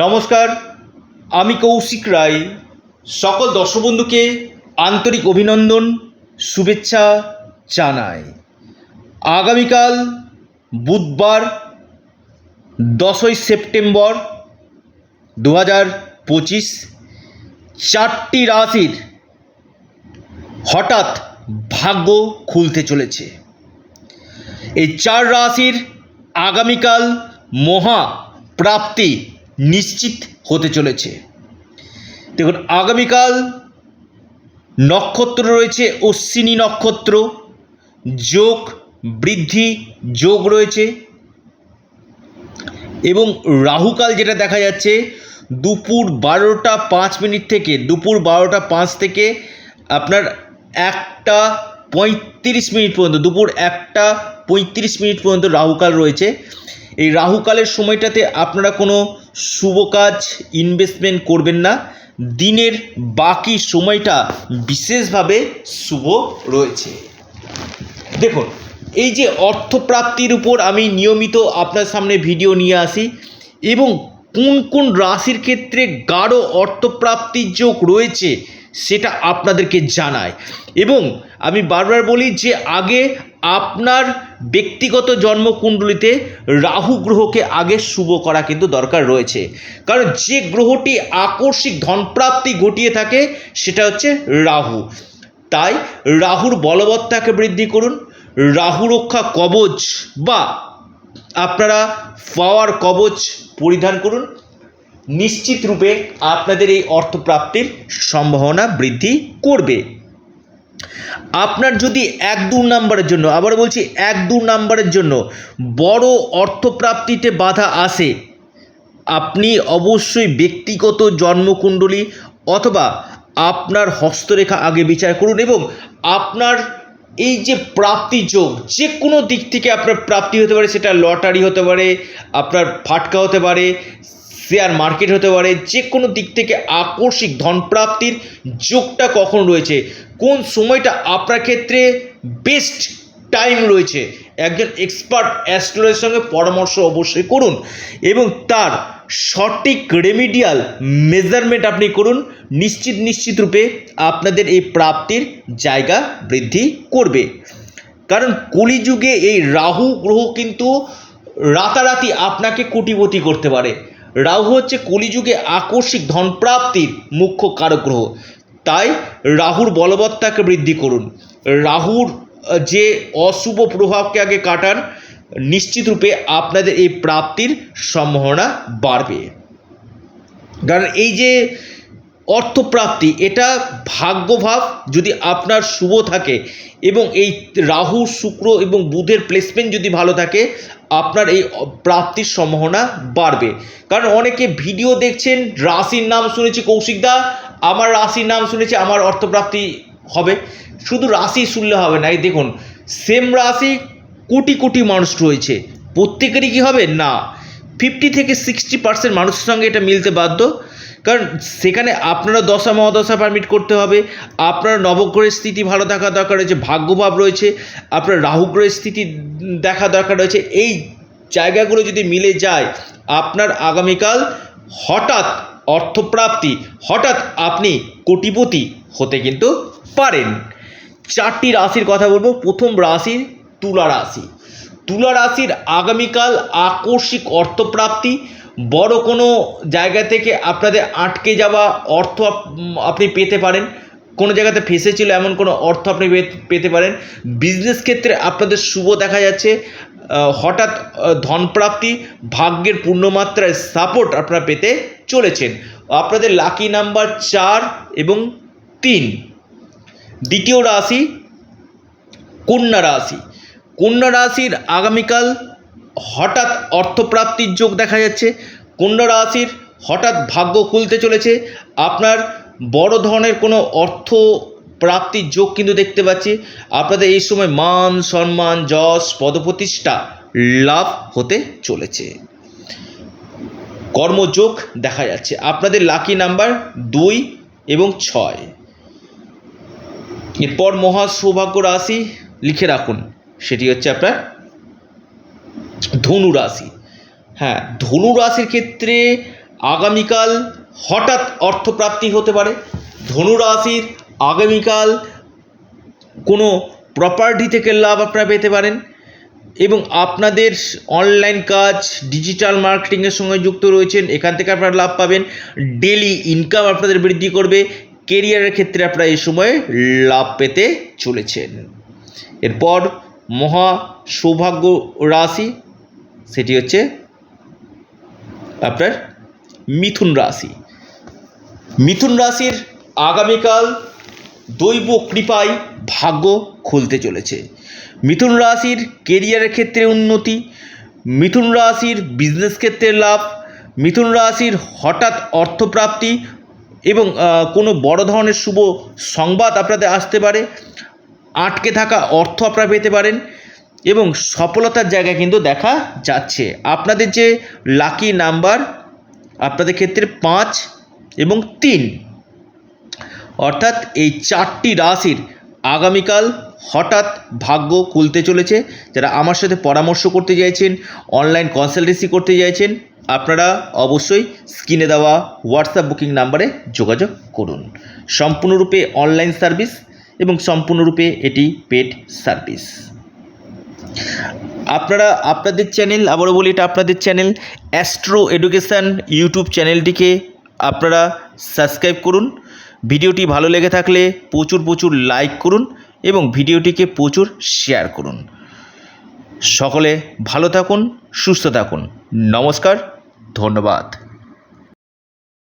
নমস্কার, আমি কৌশিক রায়। সকল দর্শক বন্ধুকে আন্তরিক অভিনন্দন, শুভেচ্ছা জানাই। আগামীকাল বুধবার, দশই সেপ্টেম্বর দু হাজার পঁচিশ, চারটি রাশির হঠাৎ ভাগ্য খুলতে চলেছে। এই চার রাশির আগামীকাল মহা প্রাপ্তি নিশ্চিত হতে চলেছে। দেখুন, আগামীকাল নক্ষত্র রয়েছে, অশ্বিনী নক্ষত্র, যোগ বৃদ্ধি, যোগ রয়েছে এবং রাহুকাল যেটা দেখা যাচ্ছে, দুপুর বারোটা পাঁচ মিনিট থেকে, দুপুর বারোটা পাঁচ থেকে আপনার একটা পঁয়ত্রিশ মিনিট পর্যন্ত, দুপুর একটা পঁয়ত্রিশ মিনিট পর্যন্ত রাহুকাল রয়েছে। এই রাহুকালের সময়টাতে আপনারা কোনো শুভ কাজ ইনভেস্টমেন্ট করবেন না। দিনের বাকি সময়টা বিশেষভাবে শুভ রয়েছে। দেখুন, এই যে অর্থপ্রাপ্তির উপর আমি নিয়মিত আপনার সামনে ভিডিও নিয়ে আসি এবং কোন কোন রাশির ক্ষেত্রে গাঢ় অর্থপ্রাপ্তির যোগ রয়েছে সেটা আপনাদেরকে জানায়। এবং আমি বারবার বলি যে আগে আপনার ব্যক্তিগত জন্মকুণ্ডলিতে রাহু গ্রহকে আগে শুভ করা কিন্তু দরকার রয়েছে। কারণ যে গ্রহটি আকস্মিক ধনপ্রাপ্তি ঘটিয়ে থাকে, সেটা হচ্ছে রাহু। তাই রাহুর বলবত্তাকে বৃদ্ধি করুন। রাহু রক্ষা কবচ বা আপনারা পাওয়ার কবচ পরিধান করুন। নিশ্চিত রূপে আপনাদের এই অর্থপ্রাপ্তির সম্ভাবনা বৃদ্ধি করবে। আপনার যদি এক দু নাম্বারের জন্য আবার বলছি, এক দু নাম্বারের জন্য বড় অর্থপ্রাপ্তিতে বাধা আসে, আপনি অবশ্যই ব্যক্তিগত জন্মকুণ্ডলী অথবা আপনার হস্তরেখা আগে বিচার করুন এবং আপনার এই যে প্রাপ্তি যোগ, যে কোনো দিক থেকে আপনার প্রাপ্তি হতে পারে, সেটা লটারি হতে পারে, আপনার ফাটকা হতে পারে, শেয়ার মার্কেট হতে পারে, যে কোনো দিক থেকে আকস্মিক ধনপ্রাপ্তির যোগটা কখন রয়েছে কোন সময়টা আপনার ক্ষেত্রে বেস্ট টাইম রয়েছে? একজন এক্সপার্ট অ্যাস্ট্রোলজির সঙ্গে পরামর্শ অবশ্যই করুন এবং তার সঠিক রেমিডিয়াল মেজারমেন্ট আপনি করুন। নিশ্চিত নিশ্চিত রূপে আপনাদের এই প্রাপ্তির জায়গা বৃদ্ধি করবে। কারণ কলিযুগে এই রাহু গ্রহ কিন্তু রাতারাতি আপনাকে কোটিপতি করতে পারে। রাহু হচ্ছে কলিযুগে আকস্মিক ধনপ্রাপ্তির মুখ্য কারক গ্রহ। তাই রাহুর বলবত্তাকে বৃদ্ধি করুন। রাহুর যে অশুভ প্রভাবকে আগে কাটান, নিশ্চিত রূপে আপনাদের এই প্রাপ্তির সম্ভাবনা বাড়বে। কারণ এই যে অর্থপ্রাপ্তি, এটা ভাগ্যভাব যদি আপনার শুভ থাকে এবং এই রাহু, শুক্র এবং বুধের প্লেসমেন্ট যদি ভালো থাকে, আপনার এই প্রাপ্তির সম্ভাবনা বাড়বে। কারণ অনেকে ভিডিও দেখছেন, রাশির নাম শুনেছি কৌশিকদা আমার রাশির নাম শুনেছি, আমার অর্থপ্রাপ্তি হবে। শুধু রাশি শুনলে হবে না, এই দেখুন সেম রাশি কোটি কোটি মানুষ রয়েছে। প্রত্যেকেরই কি হবে? না। ফিফটি থেকে সিক্সটি পার্সেন্ট মানুষের সঙ্গে এটা মিলতে বাধ্য। কারণ সেখানে আপনারা দশা, মহাদশা পারমিট করতে হবে। আপনার নবগ্রহের স্থিতি ভালো থাকা দরকার রয়েছে, ভাগ্যভাব রয়েছে। আপনার রাহুগ্রহের স্থিতি দেখা দরকার রয়েছে। এই জায়গাগুলো যদি মিলে যায়, আপনার আগামীকাল হঠাৎ অর্থপ্রাপ্তি হঠাৎ আপনি কোটিপতি হতে কিন্তু পারেন। চারটি রাশির কথা বলব। প্রথম রাশি তুলা রাশি। তুলা রাশির আগামীকাল আকস্মিক অর্থপ্রাপ্তি। বড় কোনো জায়গা থেকে আপনাদের আটকে যাওয়া অর্থ আপ- আপনি পেতে পারেন। কোনো জায়গাতে ফেসেছিল এমন কোনো অর্থ আপনি পেতে পারেন। বিজনেস ক্ষেত্রে আপনাদের শুভ দেখা যাচ্ছে। হঠাৎ ধনপ্রাপ্তি, ভাগ্যের পূর্ণমাত্রায় সাপোর্ট আপনারা পেতে চলেছেন। আপনাদের লাকি নাম্বার চার এবং তিন। দ্বিতীয় রাশি, কন্যা রাশি। কন্যা রাশির আগামীকাল হঠাৎ অর্থপ্রাপ্তির যোগ দেখা যাচ্ছে। কন্যা রাশির হঠাৎ ভাগ্য খুলতে চলেছে। আপনার বড় ধরনের কোনো অর্থ প্রাপ্তির যোগ কিন্তু দেখতে পাচ্ছি। আপনাদের এই সময় মান, সম্মান, যশ, পদপ্রতিষ্ঠা লাভ হতে চলেছে। কর্মযোগ দেখা যাচ্ছে। আপনাদের লাকি নাম্বার দুই এবং ছয়। এরপর মহা সৌভাগ্য রাশি লিখে রাখুন। সেটি হচ্ছে আপনার ধনু রাশি। হ্যাঁ ধনু রাশির ক্ষেত্রে আগামীকাল হঠাৎ অর্থপ্রাপ্তি হতে পারে। ধনু রাশির আগামীকাল কোনো প্রপার্টি থেকে লাভ আপনারা পেতে পারেন এবং আপনাদের অনলাইন কাজ ডিজিটাল মার্কেটিংয়ের সঙ্গে যুক্ত রয়েছেন, এখান থেকে আপনারা লাভ পাবেন। ডেলি ইনকাম আপনাদের বৃদ্ধি করবে কেরিয়ারের ক্ষেত্রে আপনারা এই সময়ে লাভ পেতে চলেছেন। এরপর মহা সৌভাগ্য রাশি, সেটি হচ্ছে আপনার মিথুন রাশি। মিথুন রাশির আগামীকাল দৈব কৃপায় ভাগ্য খুলতে চলেছে। মিথুন রাশির কেরিয়ারের ক্ষেত্রে উন্নতি, মিথুন রাশির বিজনেস ক্ষেত্রে লাভ, মিথুন রাশির হঠাৎ অর্থপ্রাপ্তি এবং কোনো বড় ধরনের শুভ সংবাদ আপনাদের আসতে পারে, আটকে থাকা অর্থ আপনারা পেতে পারেন এবং সফলতার জায়গা কিন্তু দেখা যাচ্ছে। আপনাদের যে লাকি নাম্বার আপনাদের ক্ষেত্রে পাঁচ এবং তিন। অর্থাৎ এই চারটি রাশির আগামীকাল হঠাৎ ভাগ্য খুলতে চলেছে। যারা আমার সাথে পরামর্শ করতে চাইছেন অনলাইন কনসালটেন্সি করতে চাইছেন, আপনারা অবশ্যই স্ক্রিনে দেওয়া হোয়াটসঅ্যাপ বুকিং নাম্বারে যোগাযোগ করুন। সম্পূর্ণরূপে অনলাইন সার্ভিস এবং সম্পূর্ণরূপে এটি পেড সার্ভিস আপনারা আপনাদের চ্যানেল আবারও বলি এটা আপনাদের চ্যানেল অ্যাস্ট্রো এডুকেশান ইউটিউব চ্যানেলটিকে আপনারা সাবস্ক্রাইব করুন। ভিডিওটি ভালো লেগে থাকলে প্রচুর প্রচুর লাইক করুন এবং ভিডিওটিকে প্রচুর শেয়ার করুন। সকলে ভালো থাকুন, সুস্থ থাকুন। নমস্কার, ধন্যবাদ।